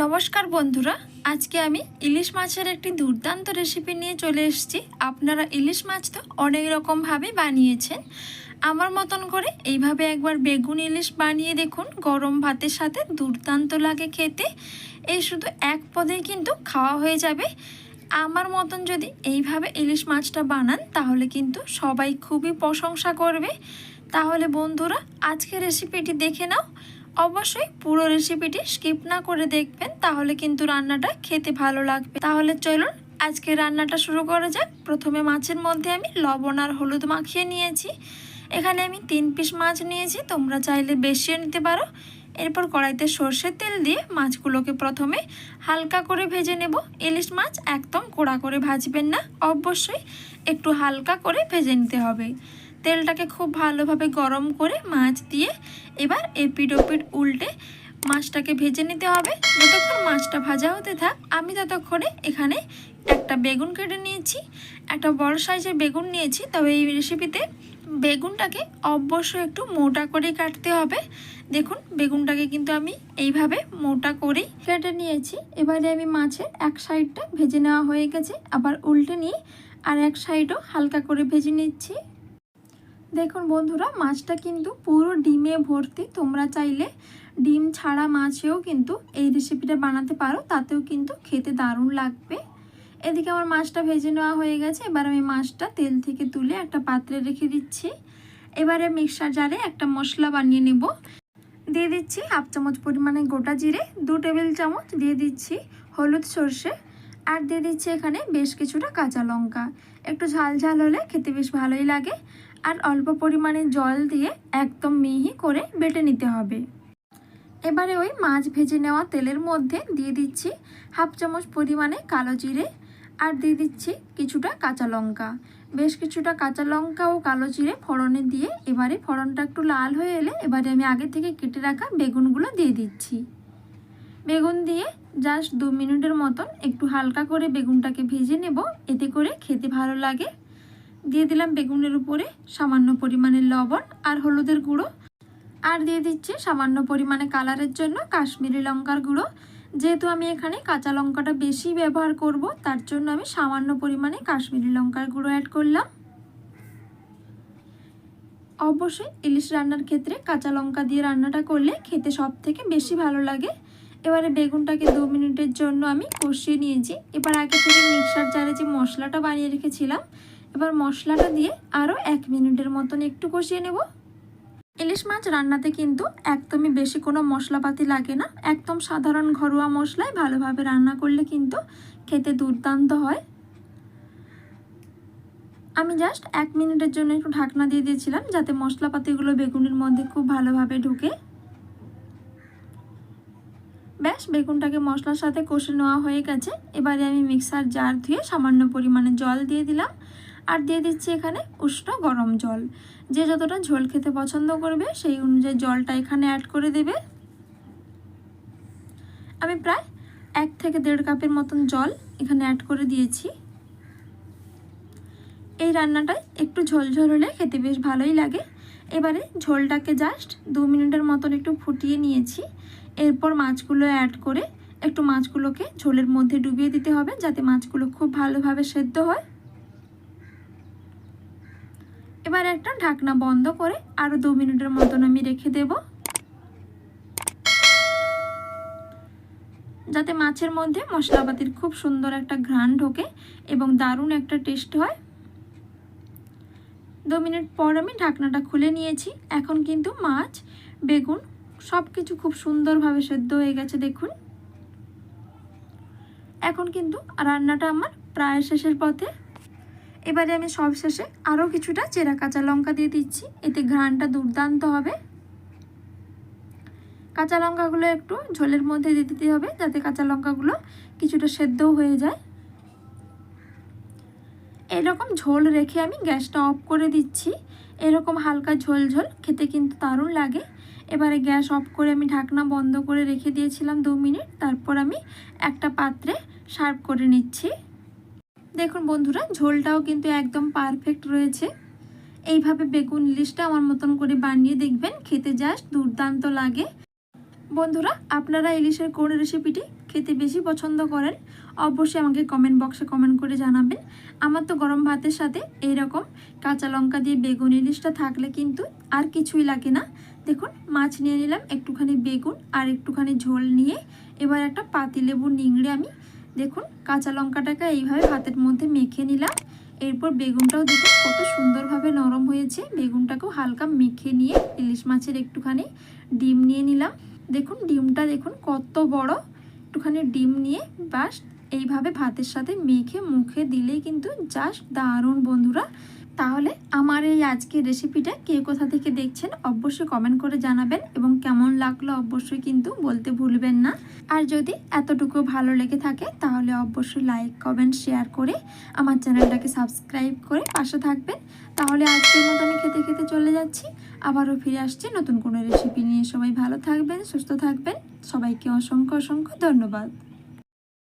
নমস্কার বন্ধুরা, আজকে আমি ইলিশ মাছের একটি দুর্দান্ত রেসিপি নিয়ে চলে এসেছি। আপনারা ইলিশ মাছ তো অনেক রকমভাবে বানিয়েছেন। আমার মতন করে এইভাবে একবার বেগুন ইলিশ বানিয়ে দেখুন, গরম ভাতের সাথে দুর্দান্ত লাগে খেতে। এই শুধু এক পদেই কিন্তু খাওয়া হয়ে যাবে। আমার মতন যদি এইভাবে ইলিশ মাছটা বানান, তাহলে কিন্তু সবাই খুবই প্রশংসা করবে। তাহলে বন্ধুরা আজকে রেসিপিটি দেখে নাও। অবশ্যই পুরো রেসিপিটি স্কিপ না করে দেখবেন, তাহলে কিন্তু রান্নাটা খেতে ভালো লাগবে। তাহলে চলুন আজকে রান্নাটা শুরু করা যাক। প্রথমে মাছের মধ্যে আমি লবণ আর হলুদ মাখিয়ে নিয়েছি। এখানে আমি তিন পিস মাছ নিয়েছি, তোমরা চাইলে বেশিও নিতে পারো। এরপর কড়াইতে সর্ষের তেল দিয়ে মাছগুলোকে প্রথমে হালকা করে ভেজে নেব। ইলিশ মাছ একদম কোড়া করে ভাজবেন না, অবশ্যই একটু হালকা করে ভেজে নিতে হবে। তেলটাকে খুব ভালোভাবে গরম করে মাছ দিয়ে এবার এপিড ওপিড উল্টে মাছটাকে ভেজে নিতে হবে। যতক্ষণ মাছটা ভাজা হতে থাক, আমি ততক্ষণে এখানে একটা বেগুন কেটে নিয়েছি। একটা বড় সাইজের বেগুন নিয়েছি, তবে এই রেসিপিতে বেগুনটাকে অবশ্যই একটু মোটা করে কাটতে হবে। দেখুন, বেগুনটাকে কিন্তু আমি এইভাবে মোটা করেই কেটে নিয়েছি। এবারে আমি মাছের এক সাইডটা ভেজে নেওয়া হয়ে গেছে। আবার উল্টে নিয়ে আর এক সাইডও হালকা করে ভেজে নিচ্ছি। দেখুন বন্ধুরা, মাছটা কিন্তু পুরো ডিমে ভর্তি। তোমরা চাইলে ডিম ছাড়া মাছেও কিন্তু এই রেসিপিটা বানাতে পারো, তাতেও কিন্তু খেতে দারুণ লাগবে। এদিকে আমার মাছটা ভেজে নেওয়া হয়ে গেছে, এবার আমি মাছটা তেল থেকে তুলে একটা পাত্রে রেখে দিচ্ছি। এবারে মিক্সার জারে একটা মশলা বানিয়ে নেব। দিয়ে দিচ্ছি হাফ চামচ পরিমাণে গোটা জিরে, দু টেবিল চামচ দিয়ে দিচ্ছি হলুদ সর্ষে, আর দিয়ে দিচ্ছি এখানে বেশ কিছুটা কাঁচা লঙ্কা। একটু ঝাল ঝাল হলে খেতে বেশ ভালোই লাগে। আর অল্প পরিমাণে জল দিয়ে একদম মিহি করে বেটে নিতে হবে। এবারে ওই মাছ ভেজে নেওয়া তেলের মধ্যে দিয়ে দিচ্ছি হাফ চামচ পরিমাণে কালো জিরে আর দিয়ে দিচ্ছি কিছুটা কাঁচা লঙ্কা। বেশ কিছুটা কাঁচা লঙ্কা ও কালো জিরে ফোড়নে দিয়ে এবারে ফোড়নটা একটু লাল হয়ে এলে এবারে আমি আগে থেকে কেটে রাখা বেগুনগুলো দিয়ে দিচ্ছি। বেগুন দিয়ে জাস্ট দু মিনিটের মতন একটু হালকা করে বেগুনটাকে ভেজে নেব। এতে করে খেতে ভালো লাগে দিয়ে দিলাম বেগুনের উপরে সামান্য পরিমাণে লবণ আর হলুদের গুঁড়ো। আর দিয়ে দিচ্ছি সামান্য পরিমাণে কালারের জন্য কাশ্মীরি লঙ্কার গুঁড়ো। যেহেতু আমি এখানে কাঁচা লঙ্কাটা বেশি ব্যবহার করব, তার জন্য আমি সামান্য পরিমাণে কাশ্মীরি লঙ্কার গুঁড়ো অ্যাড করলাম। অবশ্যই ইলিশ রান্নার ক্ষেত্রে কাঁচা লঙ্কা দিয়ে রান্নাটা করলে খেতে সব থেকে বেশি ভালো লাগে। এবারে বেগুনটাকে দু মিনিটের জন্য আমি কষিয়ে নিয়েছি। এবার আগে থেকে মিক্সার জারে যে মশলাটা বানিয়ে রেখেছিলাম এবার মশলাটা দিয়ে আরও এক মিনিটের মতন একটু কষিয়ে নেব। ইলিশ মাছ রান্নাতে কিন্তু একদমই বেশি কোনো মশলাপাতি লাগে না। একদম সাধারণ ঘরোয়া মশলায় ভালোভাবে রান্না করলে কিন্তু খেতে দুর্দান্ত হয়। আমি জাস্ট এক মিনিটের জন্য একটু ঢাকনা দিয়ে দিয়েছিলাম যাতে মশলাপাতিগুলো বেগুনের মধ্যে খুব ভালোভাবে ঢুকে। ব্যাস, বেগুনটাকে মশলার সাথে কষে নেওয়া হয়ে গেছে। এবারে আমি মিক্সার জার ধুয়ে সামান্য পরিমাণে জল দিয়ে দিলাম। আর দিয়ে দিচ্ছি এখানে উষ্ণ গরম জল। যে যতটা ঝোল খেতে পছন্দ করবে, সেই অনুযায়ী জলটা এখানে অ্যাড করে দেবে। আমি প্রায় এক থেকে দেড় কাপের মতন জল এখানে অ্যাড করে দিয়েছি। এই রান্নাটায় একটু ঝোলঝোল হলে খেতে বেশ ভালোই লাগে। এবারে ঝোলটাকে জাস্ট দু মিনিটের মতন একটু ফুটিয়ে নিয়েছি। এরপর মাছগুলো অ্যাড করে একটু মাছগুলোকে ঝোলের মধ্যে ডুবিয়ে দিতে হবে, যাতে মাছগুলো খুব ভালোভাবে সেদ্ধ হয়। এবার একটা ঢাকনা বন্ধ করে আরও দু মিনিটের মতন আমি রেখে দেব। যাতে মাছের মধ্যে মশলাপাতির খুব সুন্দর একটা ঘ্রাণ ঢোকে এবং দারুণ একটা টেস্ট হয়। দু মিনিট পর আমি ঢাকনাটা খুলে নিয়েছি। এখন কিন্তু মাছ, বেগুন সব কিছু খুব সুন্দরভাবে সেদ্ধ হয়ে গেছে, দেখুন। এখন কিন্তু রান্নাটা আমার প্রায় শেষের পথে। এবারে আমি সবশেষে আরও কিছুটা চেরা কাঁচা লঙ্কা দিয়ে দিচ্ছি। এতে ঘ্রাণটা দুর্দান্ত হবে। কাঁচা লঙ্কাগুলো একটু ঝোলের মধ্যে দিয়ে দিতে হবে যাতে কাঁচা লঙ্কাগুলো কিছুটা সেদ্ধও হয়ে যায়। এরকম ঝোল রেখে আমি গ্যাসটা অফ করে দিচ্ছি। এরকম হালকা ঝোল ঝোল খেতে কিন্তু দারুণ লাগে। এবারে গ্যাস অফ করে আমি ঢাকনা বন্ধ করে রেখে দিয়েছিলাম দু মিনিট। তারপর আমি একটা পাত্রে সার্ভ করে নিচ্ছি। দেখুন বন্ধুরা, ঝোলটাও কিন্তু একদম পারফেক্ট রয়েছে। এইভাবে বেগুন ইলিশটা আমার মতন করে বানিয়ে দেখবেন, খেতে জাস্ট দুর্দান্ত লাগে। বন্ধুরা, আপনারা ইলিশের কোন রেসিপিটি খেতে বেশি পছন্দ করেন, অবশ্যই আমাকে কমেন্ট বক্সে কমেন্ট করে জানাবেন। আমার তো গরম ভাতের সাথে এইরকম কাঁচা লঙ্কা দিয়ে বেগুন ইলিশটা থাকলে কিন্তু আর কিছুই লাগে না। দেখুন, মাছ নিয়ে নিলাম একটুখানি বেগুন আর একটুখানি ঝোল নিয়ে। এবার একটা পাতিলেবু নিংড়ে আমি দেখুন, কাঁচা লঙ্কাটাকে এইভাবে ভাতের মধ্যে মেখে নিলাম। এরপর বেগুনটাও দেখুন কত সুন্দরভাবে নরম হয়েছে। বেগুনটাকেও হালকা মেখে নিয়ে ইলিশ মাছের একটুখানি ডিম নিয়ে নিলাম। দেখুন, ডিমটা দেখুন কত বড়। একটুখানি ডিম নিয়ে বাস এইভাবে ভাতের সাথে মেখে মুখে দিলেই কিন্তু জাস্ট দারুণ বন্ধুরা। তাহলে আমার এই আজকের রেসিপিটা কে কোথা থেকে দেখছেন অবশ্যই কমেন্ট করে জানাবেন এবং কেমন লাগল অবশ্যই কিন্তু বলতে ভুলবেন না। আর যদি এতটুকু ভালো লেগে থাকে তাহলে অবশ্যই লাইক কমেন্ট শেয়ার করে আমার চ্যানেলটাকে সাবস্ক্রাইব করে পাশে থাকবেন। তাহলে আজকের মতো আমি খেতে খেতে চলে যাচ্ছি। আবারও ফিরে আসছি নতুন কোনো রেসিপি নিয়ে। সবাই ভালো থাকবেন, সুস্থ থাকবেন। সবাইকে অসংখ্য অসংখ্য ধন্যবাদ।